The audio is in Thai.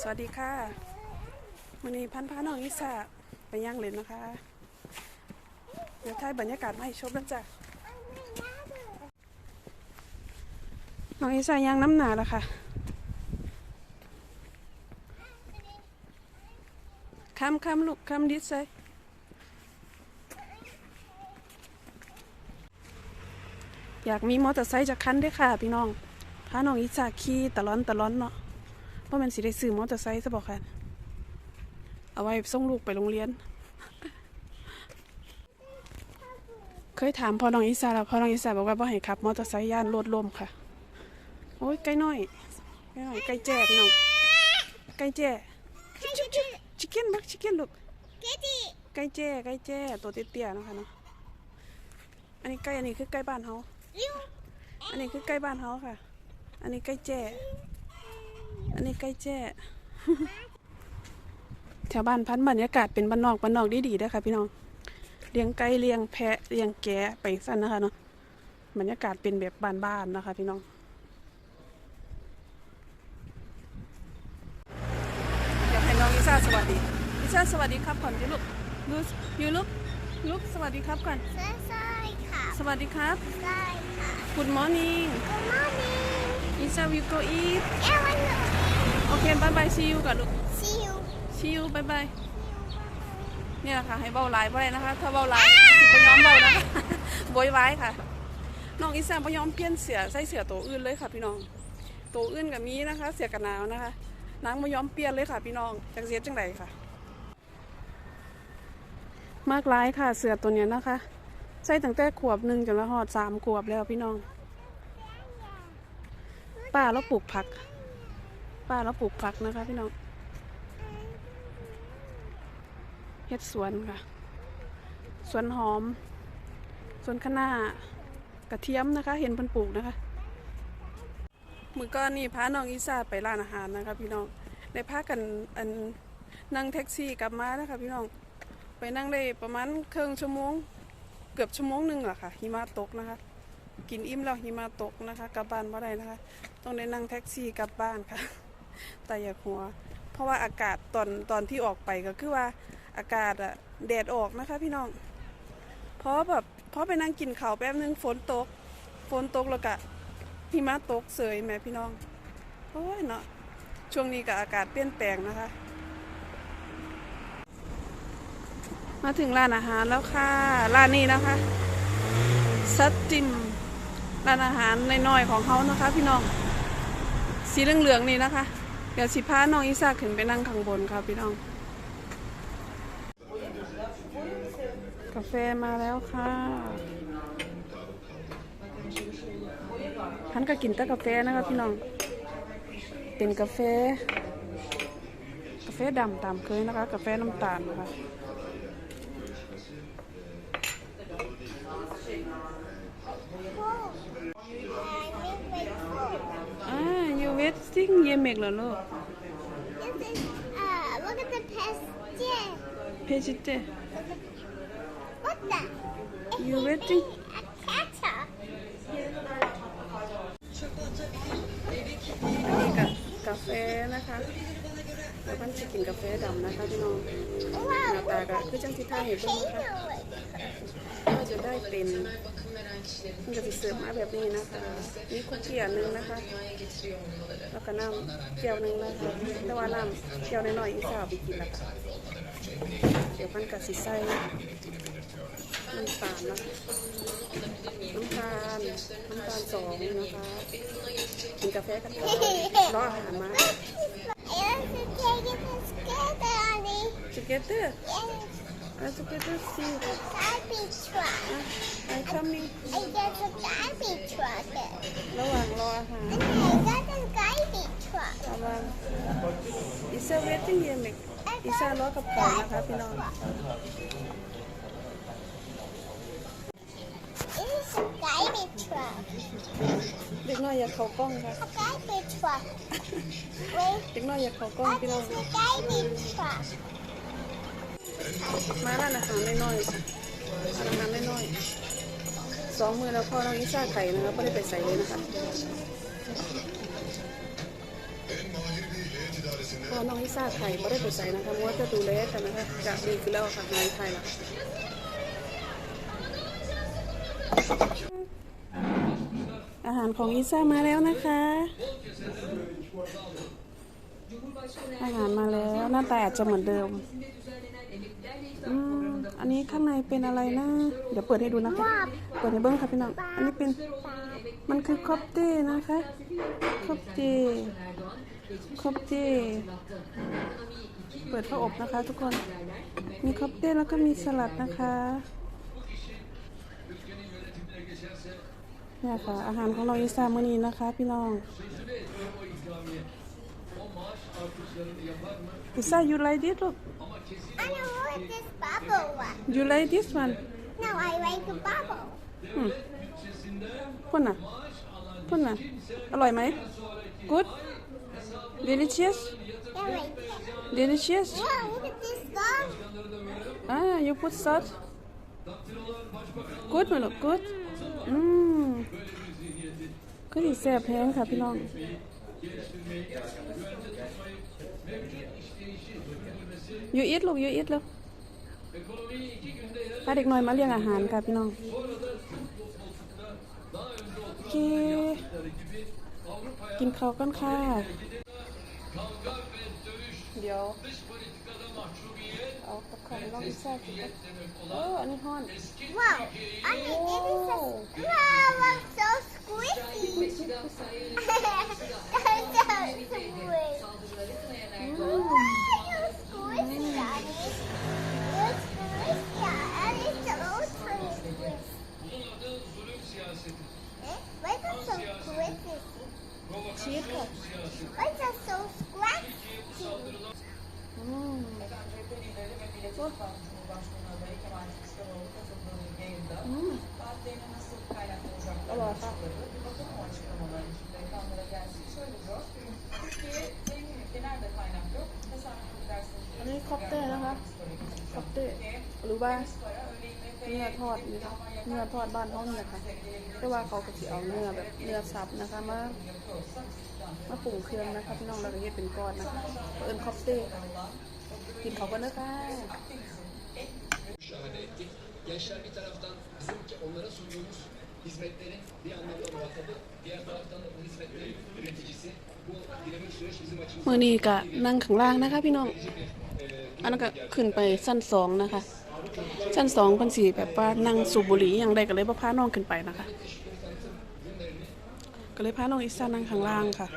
สวัสดีค่ะวันนี้พันพาน้องอิสาไปย่างเล่นนะคะเดี๋ยวถ่ายบรรยากาศมาให้ชมนะจ๊ะน้องอิสาย่างน้ำหนาแล้วค่ะคำคำลูกคำดิสเลยอยากมีมอเตอร์ไซค์จากคันด้วยค่ะ พี่น้องพาน้องอิสาขี่ตะลอนตะลอนเนาะ เพราะมันสิได้ซื้อมอเตอร์ไซค์ซะบอกค่ะ เอาไว้ส่งลูกไปโรงเรียน เคยถามพ่อน้องอิสาแล้วพ่อน้องอิสาบอกว่าบ่ให้ขับมอเตอร์ไซค์ย่านรถล้มค่ะ โอ้ยไก่น้อยไก่น้อยไก่แจ้พี่น้องไก่แจ้ชิคเก้นบักชิคเก้นลูกไก่แจ้ไก่แจ้ตัวเตี้ยๆเนาะคะเนาะอันนี้ไก่อันนี้คือไก่บ้านเฮาอันนี้คือไก่บ้านเฮาค่ะ อันนี้ไก่แจ้ อันนี้ใกล้แจ้แถวบ้านพันธุ์บรรยากาศเป็นบ้านนอกบ้านนอกดีๆเด้อค่ะพี่น้องเลี้ยงไก่เลี้ยงแพะเลี้ยงแกะไปสั้นนะคะเนาะบรรยากาศเป็นแบบบ้านๆนะคะ พี่น้องอยากให้น้องลิซ่าสวัสดีลิซ่าสวัสดีครับก่อนดิลูกลูกยูลูกลูกสวัสดีครับก่อนใช่ใช่ค่ะสวัสดีครับใช่ค่ะ Good morning Good morning Lisa will go eat everyone โอ เคบายบาย see you ก่อนลูก see you see you บายบายเนี่ยค่ะ ให้เบาหลายบ่ได้นะคะ ถ้าเบาหลายสิบ่ยอมเบานะคะโวยวายค่ะ น้องอีสานบ่ยอมเปลี่ยนเสือใส่เสือตัวอื่นเลยค่ะ พี่น้องตัวอื่นกับมีนะคะ เสือกันหนาวนะคะนางบ่ยอมเปลี่ยนเลยค่ะ พี่น้องจักเสียจังไดค่ะ มากร้ายค่ะเสือตัวเนี้ยนะคะ ใส่ตั้งแต่ขวบหนึ่งจนละหอดสามขวบแล้วพี่น้องป้าเราปลูกผัก ป้าเราปลูกผักนะคะพี่น้องเฮ็ดสวนค่ะ สวนหอม สวนคะน้ากระเทียมนะคะ เห็นเพิ่นปลูกนะคะมือก้อนนี่พาน้องอีสาไปร้านอาหารนะคะ พี่น้องได้พากันอันนั่งแท็กซี่กลับมานะคะพี่น้องไปนั่งได้ประมาณครึ่งชั่วโมง เกือบชั่วโมงหนึ่งแหละค่ะหิมะตกนะคะ กินอิ่มแล้วหิมะตกนะคะ กลับบ้านบ่ได้นะคะ ต้องได้นั่งแท็กซี่กลับบ้านค่ะ แต่อย่าหัว เพราะว่าอากาศตอนตอนที่ออกไปก็คือว่าอากาศอะแดดออกนะคะพี่น้อง เพราะแบบเพราะไปนั่งกินข้าวแป๊บนึงฝนตก ฝนตกแล้วก็หิมะตกเสยแม่พี่น้องโอ้ยเนาะช่วงนี้ก็อากาศเปลี่ยนแปลงนะคะ มาถึงร้านอาหารแล้วค่ะ ร้านนี้นะคะซัดจิมร้านอาหารน้อยๆของเขานะคะ พี่น้อง สีเหลืองๆนี่นะคะ เดี๋ยวสิพาน้องอิสาขึ้นไปนั่งข้างบนค่ะพี่น้อง กาแฟมาแล้วค่ะพันก็กินแต่กาแฟนะคะพี่น้อง เป็นกาแฟ กาแฟดำตามเคยนะคะ กาแฟน้ำตาลนะคะ you waiting เยเมกเหรอลูก This is uh look at the pasture เพจิเต what the you waiting a catcher อันนี้ กาแฟนะคะแล้วมันจะกินกาแฟดำนะคะพี่น้องหน้าตาก็คือจังสิท่าเห็นเพิ่นนะคะก็จะได้เป็นมันจะสิเสิร์ฟมาแบบนี้นะคะนี่คุกกี้อันหนึงนะคะแล้วก็น้ำแก้วหนึงนะคะแต่ว่าน้ำแก้วน้อยๆอีสาวไปกินและคะเดี๋ยวมันก็สิใส่ น้ำตาลนะน้ำตาลน้ำตาลสองนะคะกินกาแฟกับเรารออาหารมาสเก็ตเตอร์ I took it to see. Garbage truck. I coming. I got a garbage truck. ระหว่างรออาหาร I got a garbage truck. ระวังอิซาเวทที่เยมิกอิซารอกับของนะคะพี่น้อง This is a garbage truck เด็กน้อยอยากเข้ากล้องค่ะ a garbage truck wait เด็กน้อยอยากเข้ากล้อง That พี่น้อง is a garbage truck มาร้านอาหารน้อยๆค่ะร้านอาหารน้อยๆสองมือแล้วพ่อน้องอิซ่าไข่นะคะไม่ได้ไปใส่เลยนะคะพอน้องลิซ่าไข่ไม่ได้ไปใส่นะคะเพราะว่าจะดูแลกันนะคะจากดีขึ้นแล้วค่ะหายไข่แล้ว อาหารของลิซ่ามาแล้วนะคะ อาหารมาแล้วหน้าตาอาจจะเหมือนเดิมอืมอันนี้ข้างในเป็นอะไรนะ เดี๋ยวเปิดให้ดูนะคะ เปิดให้เบิ้งค่ะพี่น้อง อันนี้เป็น มันคือคอปเต้นะคะคอปเต้คอปเต้เปิดผ้าอบนะคะ ทุกคน มีคอปเต้แล้วก็มีสลัดนะคะ เนี่ยค่ะ อาหารของเราอีสานมื้อนี้นะคะ พี่น้องพิซซ่า you like this ลูก I don't like this bubble one. you like this one No, I like the bubble. อืมพ่นน่ะพ่นน่ะอร่อยไหม good delicious Yeah, like this. delicious Wow, look at this dog. ah you put salt good ไหมลูก good อืมก็ดีแซ่บแพงค่ะพี่น้อง you eat ลูก you eat ลูกพาเด็กน้อยมาเลี้ยงอาหารค่ะพี่น้องโอเคกินข้าวกันค่ะ เดี๋ยว เอากับข้าวลองแซ่บกันเอออันนี้ฮ้อน Wow, I mean, it is a. Wow, I'm so squishy. That's so squishy. Cumhurbaşkanı adayı Kemal Kılıçdaroğlu katıldığı bir yayında อืม partilerinin nasıl kaynaklı olacak Allah Allah. bir bakın o açıklamaların içinde ekranlara gelsin. Şöyle diyor, Türkiye zengin ülke nerede kaynak yok? Tasarruf edersiniz. อันนี้คอปเต้นะคะคอปเต้หรือว่า Para öyle yemek เนื้อทอดนี่ค่ะเนื้อทอดบ้านเขาเนี่ยค่ะแต่ว่าเขาก็จะเอาเนื้อแบบเนื้อสับนะคะมามาปรุงเครื่องนะคะพี่น้องเราก็เฮ็ดเป็นก้อนนะคะเอิ้นคอปเต้กินเขาก็เนื้อค่ะ şahane ettik. Gençler bir taraftan bizim onlara sunduğumuz hizmetlerin bir anlamda muhatabı, diğer taraftan da bu hizmetlerin üreticisi. Bu dinamik süreç bizim açımızdan มื่อนี้ก็นั่งข้างล่างนะคะพี่น้อง อันนั้นก็ขึ้นไปชั้นสองนะคะ ชั้นสองเพันสีแบบว่านั่งสูบบุหรี่อย่างใดก็เลยพาน้องขึ้นไปนะคะ ก็เลยพาน้องอิสานั่งข้างล่างค่ะ